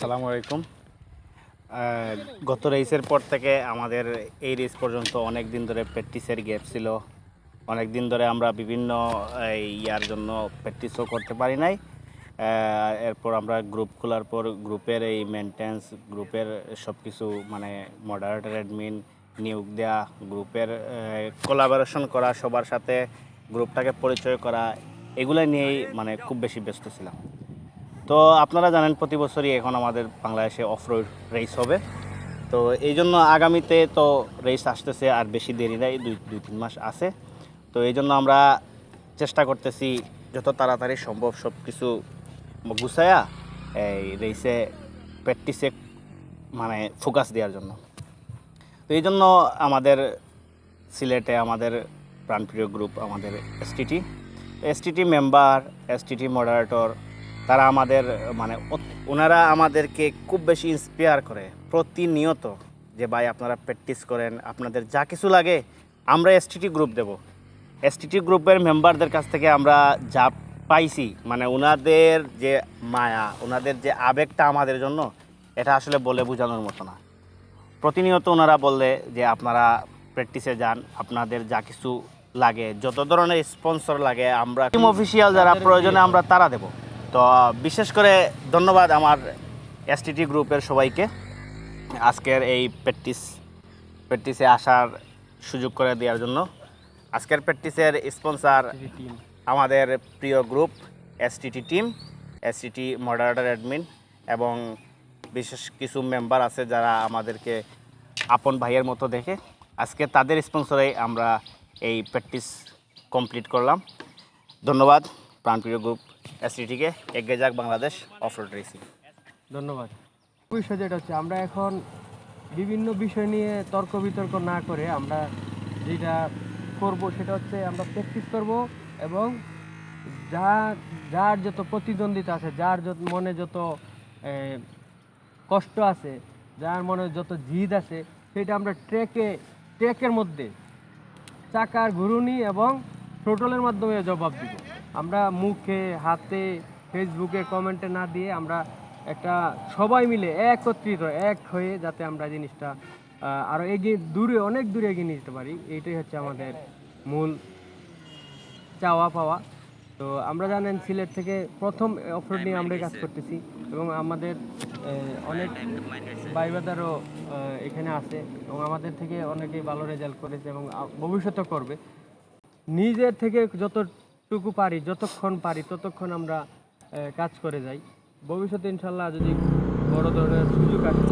সালামু আলাইকুম। গত রেসের পর থেকে আমাদের এই রেস পর্যন্ত অনেক দিন ধরে প্র্যাকটিসের গ্যাপ ছিল। অনেক দিন ধরে আমরা বিভিন্ন ইয়ার জন্য প্র্যাকটিসও করতে পারি নাই। এরপর আমরা গ্রুপ খোলার পর গ্রুপের এই মেনটেন্স গ্রুপের সব কিছু মানে মডারেটর অ্যাডমিন নিয়োগ দেওয়া গ্রুপের কোলাবোরেশন করা, সবার সাথে গ্রুপটাকে পরিচয় করা এগুলো নিয়েই মানে খুব বেশি ব্যস্ত ছিলাম। তো আপনারা জানেন প্রতি বছরই এখন আমাদের বাংলাদেশে অফ রোড রেস হবে। তো এই জন্য আগামীতে তো রেস আসতেছে আর বেশি দেরি নেই, দুই দুই, তিন মাস আছে। তো এই জন্য আমরা চেষ্টা করতেছি যত তাড়াতাড়ি সম্ভব সব কিছু গুছায়া এই রেসে প্র্যাকটিসে মানে ফোকাস দেওয়ার জন্য। তো এই জন্য আমাদের সিলেটে আমাদের প্রাণপ্রিয় গ্রুপ আমাদের STT. STT member, STT moderator তারা আমাদের মানে ওনারা আমাদেরকে খুব বেশি ইন্সপায়ার করে প্রতিনিয়ত যে ভাই আপনারা প্র্যাকটিস করেন আপনাদের যা কিছু লাগে আমরা এসটিটি গ্রুপ দেব। এসটিটি গ্রুপের মেম্বারদের কাছ থেকে আমরা যা পাইছি মানে ওনাদের যে মায়া ওনাদের যে আবেগটা আমাদের জন্য এটা আসলে বলে বোঝানোর মতো না। প্রতিনিয়ত ওনারা বললে যে আপনারা প্র্যাকটিসে যান আপনাদের যা কিছু লাগে যত ধরনের স্পন্সর লাগে আমরা টিম অফিসিয়াল যারা প্রয়োজনে আমরা তারা দেব। তো বিশেষ করে ধন্যবাদ আমার এসটিটি গ্রুপের সবাইকে। আজকের এই প্র্যাকটিস প্র্যাকটিসে আসার সুযোগ করে দেওয়ার জন্য। আজকের প্র্যাকটিসের স্পন্সর আমাদের প্রিয় group STT team STT moderator admin এবং বিশেষ কিছু মেম্বার আছে যারা আমাদেরকে আপন ভাইয়ের মতো দেখে। আজকে তাদের স্পন্সরে আমরা এই প্র্যাকটিস কমপ্লিট করলাম। ধন্যবাদ। প্রাণপ্রিয় গ্রুপ এসটিটিকে এগিয়ে যাক বাংলাদেশ অফ রোড রেসিং। ধন্যবাদ। বিষয় যেটা হচ্ছে, আমরা এখন বিভিন্ন বিষয় নিয়ে তর্ক বিতর্ক না করে আমরা যেটা করব সেটা হচ্ছে আমরা প্র্যাকটিস করব এবং যা, যার যত প্রতিদ্বন্দ্বিতা আছে, যার যত মনে যত কষ্ট আছে, যার মনে যত জিদ আছে, সেটা আমরা ট্রেকে, ট্রেকের মধ্যে চাকার ঘুরুনি এবং টোটলের মাধ্যমে জবাব দিব। আমরা মুখে, হাতে, ফেসবুকে কমেন্টে না দিয়ে আমরা একটা সবাই মিলে একত্রিত, এক হয়ে যাতে আমরা জিনিসটা আরও এগিয়ে, দূরে, অনেক দূরে এগিয়ে নিয়ে যেতে পারি। এইটাই হচ্ছে আমাদের মূল চাওয়া পাওয়া। তো আমরা জানেন সিলেট থেকে প্রথম অফরোড নিয়ে আমরা কাজ করতেছি এবং আমাদের অনেক বাইবাদারও এখানে আছে এবং আমাদের থেকে অনেকেই ভালো রেজাল্ট করেছে এবং ভবিষ্যতে করবে। নিজের থেকে যতটুকু পারি, যতক্ষণ পারি, ততক্ষণ আমরা কাজ করে যাই। ভবিষ্যতে ইনশাল্লাহ যদি বড় ধরনের সুযোগ আসে